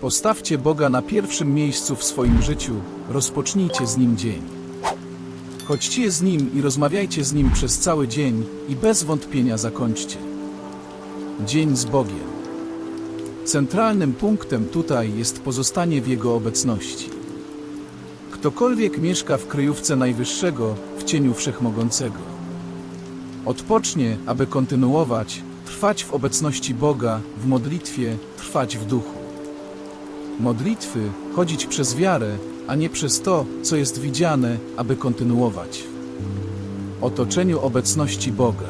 Postawcie Boga na pierwszym miejscu w swoim życiu, rozpocznijcie z Nim dzień. Chodźcie z Nim i rozmawiajcie z Nim przez cały dzień i bez wątpienia zakończcie. Dzień z Bogiem. Centralnym punktem tutaj jest pozostanie w Jego obecności. Ktokolwiek mieszka w kryjówce Najwyższego, w cieniu Wszechmogącego. Odpocznie, aby kontynuować, trwać w obecności Boga, w modlitwie, trwać w duchu. Modlitwy, chodzić przez wiarę, a nie przez to, co jest widziane, aby kontynuować. Otoczeniu obecności Boga.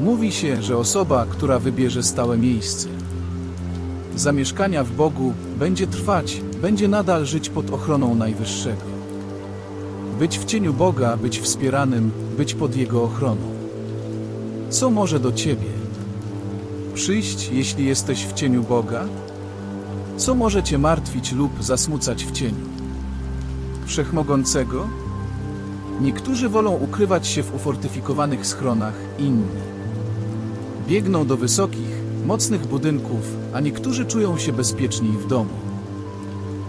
Mówi się, że osoba, która wybierze stałe miejsce, zamieszkania w Bogu, będzie trwać, będzie nadal żyć pod ochroną Najwyższego. Być w cieniu Boga, być wspieranym, być pod Jego ochroną. Co może do Ciebie przyjść, jeśli jesteś w cieniu Boga? Co może Cię martwić lub zasmucać w cieniu? Wszechmogącego? Niektórzy wolą ukrywać się w ufortyfikowanych schronach, inni biegną do wysokich, mocnych budynków, a niektórzy czują się bezpieczniej w domu.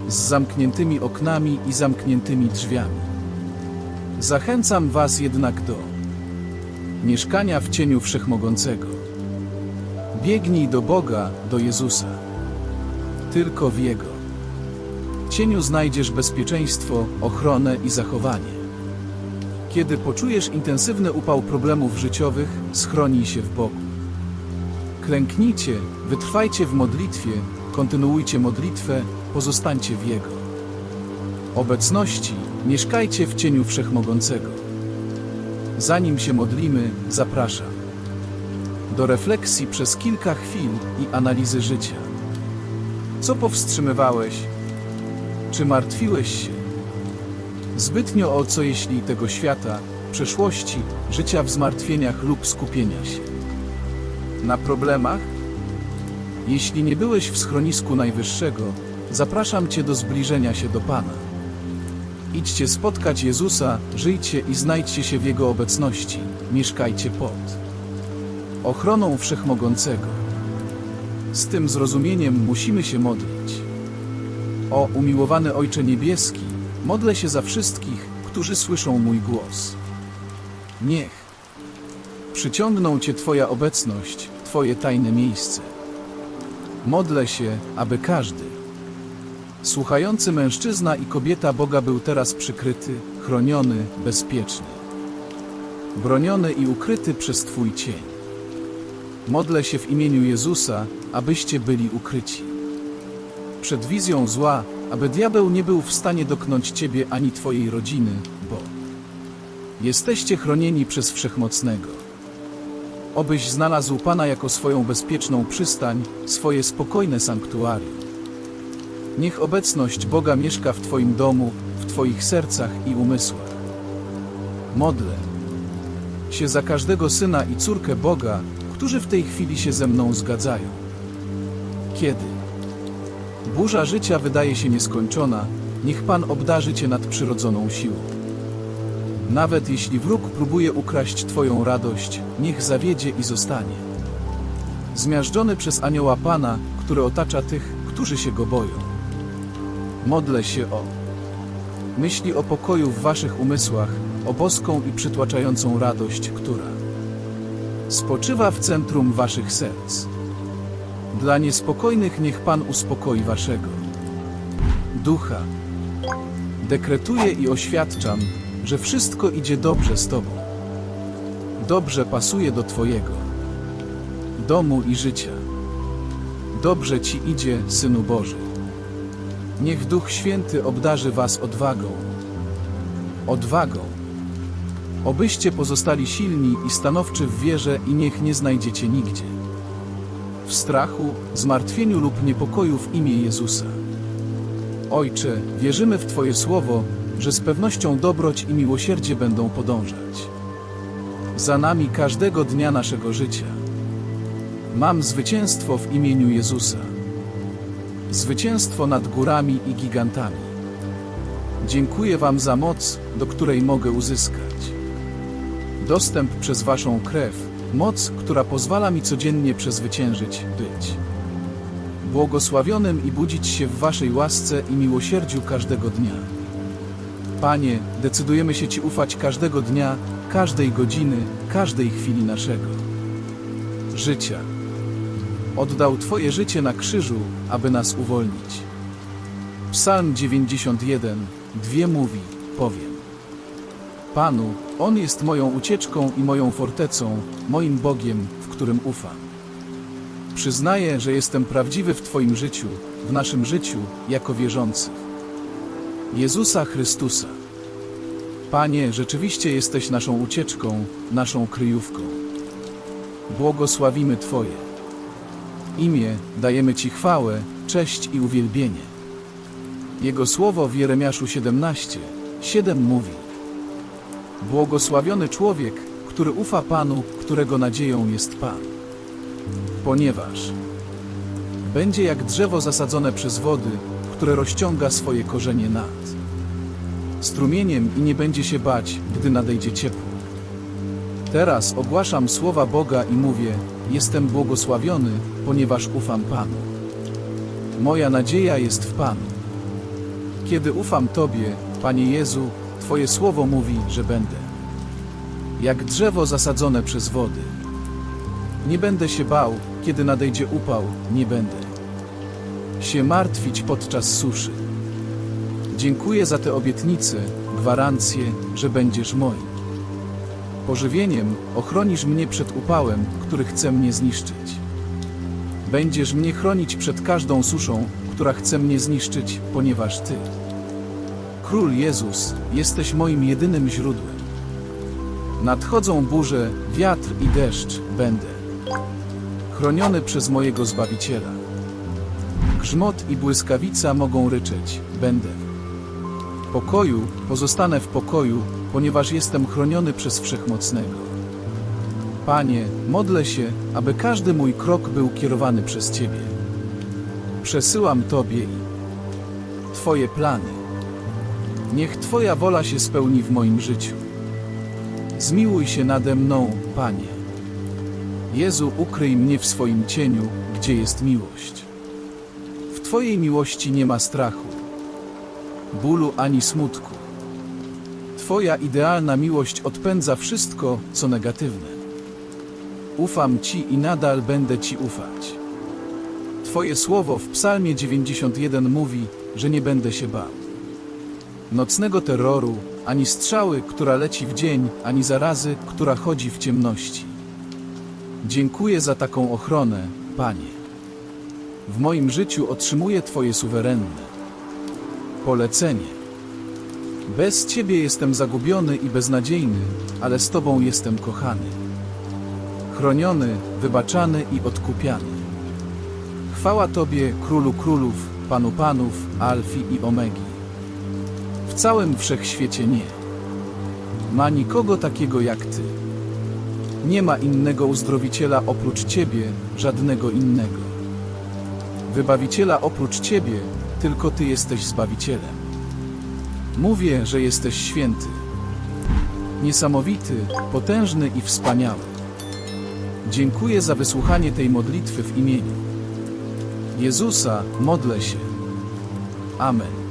Z zamkniętymi oknami i zamkniętymi drzwiami. Zachęcam Was jednak do mieszkania w cieniu Wszechmogącego. Biegnij do Boga, do Jezusa. Tylko w Jego cieniu znajdziesz bezpieczeństwo, ochronę i zachowanie. Kiedy poczujesz intensywny upał problemów życiowych, schronij się w Bogu. Klęknijcie, wytrwajcie w modlitwie, kontynuujcie modlitwę, pozostańcie w Jego obecności, mieszkajcie w cieniu Wszechmogącego. Zanim się modlimy, zapraszam do refleksji przez kilka chwil i analizy życia. Co powstrzymywałeś? Czy martwiłeś się? Zbytnio o co jeśli tego świata, przeszłości, życia w zmartwieniach lub skupienia się? Na problemach? Jeśli nie byłeś w schronisku Najwyższego, zapraszam Cię do zbliżenia się do Pana. Idźcie spotkać Jezusa, żyjcie i znajdźcie się w Jego obecności, mieszkajcie pod ochroną Wszechmogącego. Z tym zrozumieniem musimy się modlić. O umiłowany Ojcze Niebieski, modlę się za wszystkich, którzy słyszą mój głos. Niech przyciągną Cię Twoja obecność, Twoje tajne miejsce. Modlę się, aby każdy, słuchający mężczyzna i kobieta Boga był teraz przykryty, chroniony, bezpieczny, broniony i ukryty przez Twój cień. Modlę się w imieniu Jezusa, abyście byli ukryci. Przed wizją zła, aby diabeł nie był w stanie doknąć Ciebie ani Twojej rodziny, bo jesteście chronieni przez Wszechmocnego. Obyś znalazł Pana jako swoją bezpieczną przystań, swoje spokojne sanktuarium. Niech obecność Boga mieszka w Twoim domu, w Twoich sercach i umysłach. Modlę się za każdego syna i córkę Boga, którzy w tej chwili się ze mną zgadzają. Kiedy burza życia wydaje się nieskończona, niech Pan obdarzy Cię nadprzyrodzoną siłą. Nawet jeśli wróg próbuje ukraść Twoją radość, niech zawiedzie i zostanie. Zmiażdżony przez anioła Pana, który otacza tych, którzy się go boją. Modlę się o myśli o pokoju w Waszych umysłach, o boską i przytłaczającą radość, która spoczywa w centrum Waszych serc. Dla niespokojnych niech Pan uspokoi Waszego ducha. Dekretuję i oświadczam, że wszystko idzie dobrze z Tobą. Dobrze pasuje do Twojego domu i życia. Dobrze Ci idzie, Synu Boży. Niech Duch Święty obdarzy Was odwagą. Odwagą. Obyście pozostali silni i stanowczy w wierze i niech nie znajdziecie nigdzie. W strachu, zmartwieniu lub niepokoju w imię Jezusa. Ojcze, wierzymy w Twoje słowo, że z pewnością dobroć i miłosierdzie będą podążać. Za nami każdego dnia naszego życia. Mam zwycięstwo w imieniu Jezusa. Zwycięstwo nad górami i gigantami. Dziękuję Wam za moc, do której mogę uzyskać. Dostęp przez Waszą krew, moc, która pozwala mi codziennie przezwyciężyć, być błogosławionym i budzić się w Waszej łasce i miłosierdziu każdego dnia. Panie, decydujemy się Ci ufać każdego dnia, każdej godziny, każdej chwili naszego życia. Oddał Twoje życie na krzyżu, aby nas uwolnić. Psalm 91, dwie mówi, powiem. Panu, On jest moją ucieczką i moją fortecą, moim Bogiem, w którym ufam. Przyznaję, że jestem prawdziwy w Twoim życiu, w naszym życiu, jako wierzący. Jezusa Chrystusa. Panie, rzeczywiście jesteś naszą ucieczką, naszą kryjówką. Błogosławimy Twoje imię, dajemy Ci chwałę, cześć i uwielbienie. Jego słowo w Jeremiaszu 17, 7 mówi Błogosławiony człowiek, który ufa Panu, którego nadzieją jest Pan. Ponieważ będzie jak drzewo zasadzone przez wody, które rozciąga swoje korzenie nad strumieniem i nie będzie się bać, gdy nadejdzie ciepło. Teraz ogłaszam słowa Boga i mówię: Jestem błogosławiony, ponieważ ufam Panu. Moja nadzieja jest w Panu. Kiedy ufam Tobie, Panie Jezu, Twoje słowo mówi, że będę jak drzewo zasadzone przez wody. Nie będę się bał, kiedy nadejdzie upał, nie będę się martwić podczas suszy. Dziękuję za te obietnice, gwarancje, że będziesz moim. Pożywieniem ochronisz mnie przed upałem, który chce mnie zniszczyć. Będziesz mnie chronić przed każdą suszą, która chce mnie zniszczyć, ponieważ Ty, Król Jezus, jesteś moim jedynym źródłem. Nadchodzą burze, wiatr i deszcz, będę chroniony przez mojego Zbawiciela. Grzmot i błyskawica mogą ryczeć, będę pokoju, pozostanę w pokoju, ponieważ jestem chroniony przez Wszechmocnego. Panie, modlę się, aby każdy mój krok był kierowany przez Ciebie. Przesyłam Tobie i Twoje plany. Niech Twoja wola się spełni w moim życiu. Zmiłuj się nade mną, Panie. Jezu, ukryj mnie w swoim cieniu, gdzie jest miłość. W Twojej miłości nie ma strachu, bólu ani smutku. Twoja idealna miłość odpędza wszystko, co negatywne. Ufam Ci i nadal będę Ci ufać. Twoje słowo w Psalmie 91 mówi, że nie będę się bał. Nocnego terroru, ani strzały, która leci w dzień, ani zarazy, która chodzi w ciemności. Dziękuję za taką ochronę, Panie. W moim życiu otrzymuję Twoje suwerenne polecenie. Bez Ciebie jestem zagubiony i beznadziejny, ale z Tobą jestem kochany. Chroniony, wybaczany i odkupiany. Chwała Tobie, Królu Królów, Panu Panów, Alfi i Omegi. Całym wszechświecie nie ma nikogo takiego jak Ty. Nie ma innego uzdrowiciela oprócz Ciebie, żadnego innego. Wybawiciela oprócz Ciebie, tylko Ty jesteś Zbawicielem. Mówię, że jesteś święty, niesamowity, potężny i wspaniały. Dziękuję za wysłuchanie tej modlitwy w imieniu Jezusa, modlę się. Amen.